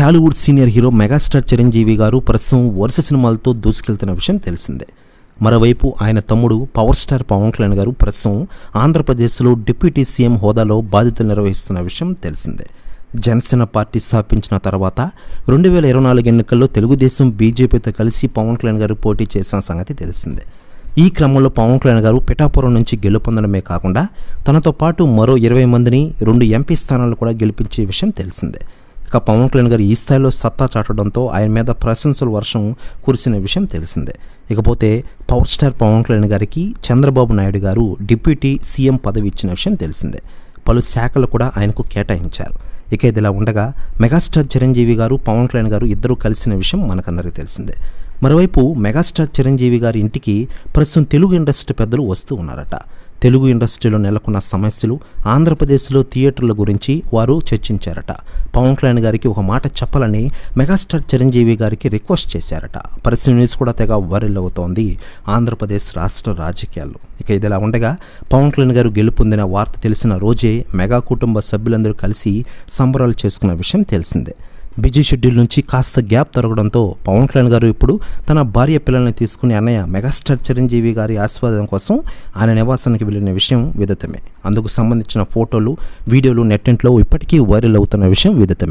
Tollywood senior hero megastar Chiranjeevi garu ప్రస్తుతం వరుస సినిమాలతో దూసుకెళ్తున్న విషయం తెలిసిందే. మరోవైపు ఆయన తమ్ముడు పవర్ స్టార్ పవన్ కళ్యాణ్ గారు ప్రస్తుతం ఆంధ్రప్రదేశ్లో డిప్యూటీ సీఎం హోదాలో బాధ్యతలు నిర్వహిస్తున్న విషయం తెలిసిందే. జనసేన పార్టీ స్థాపించిన తర్వాత రెండు వేల ఇరవై నాలుగు ఎన్నికల్లో తెలుగుదేశం బీజేపీతో కలిసి పవన్ కళ్యాణ్ గారు పోటీ చేసిన సంగతి తెలిసిందే. ఈ క్రమంలో పవన్ కళ్యాణ్ గారు పిఠాపురం నుంచి గెలుపొందడమే కాకుండా తనతో పాటు మరో ఇరవై మందిని రెండు ఎంపీ స్థానాలు కూడా గెలిపించే విషయం తెలిసిందే. ఇక పవన్ కళ్యాణ్ గారు ఈ స్థాయిలో సత్తా చాటడంతో ఆయన మీద ప్రశంసల వర్షం కురిసిన విషయం తెలిసిందే. ఇకపోతే పవర్ స్టార్ పవన్ కళ్యాణ్ గారికి చంద్రబాబు నాయుడు గారు డిప్యూటీ సీఎం పదవి ఇచ్చిన విషయం తెలిసిందే. పలు శాఖలు కూడా ఆయనకు కేటాయించారు. ఇక ఇదిలా ఉండగా మెగాస్టార్ చిరంజీవి గారు పవన్ కళ్యాణ్ గారు ఇద్దరూ కలిసిన విషయం మనకందరికీ తెలిసిందే. మరోవైపు మెగాస్టార్ చిరంజీవి గారి ఇంటికి ప్రస్తుతం తెలుగు ఇండస్ట్రీ పెద్దలు వస్తూ ఉన్నారట. తెలుగు ఇండస్ట్రీలో నెలకొన్న సమస్యలు ఆంధ్రప్రదేశ్లో థియేటర్ల గురించి వారు చర్చించారట. పవన్ కళ్యాణ్ గారికి ఒక మాట చెప్పాలని మెగాస్టార్ చిరంజీవి గారికి రిక్వెస్ట్ చేశారట. పరిస్థితి న్యూస్ కూడా తెగ వైరల్ అవుతోంది ఆంధ్రప్రదేశ్ రాష్ట్ర రాజకీయాల్లో. ఇక ఇదిలా ఉండగా పవన్ కళ్యాణ్ గారు గెలుపొందిన వార్త తెలిసిన రోజే మెగా కుటుంబ సభ్యులందరూ కలిసి సంబరాలు చేసుకున్న విషయం తెలిసిందే. బిజీ షెడ్యూల్ నుంచి కాస్త గ్యాప్ తొలగడంతో పవన్ కళ్యాణ్ గారు ఇప్పుడు తన భార్య పిల్లల్ని తీసుకుని అన్నయ్య మెగాస్టార్ చిరంజీవి గారి ఆస్వాదం కోసం ఆయన నివాసానికి వెళ్ళిన విషయం విదితమే. అందుకు సంబంధించిన ఫోటోలు వీడియోలు నెట్టింట్లో ఇప్పటికీ వైరల్ అవుతున్న విషయం విదితమే.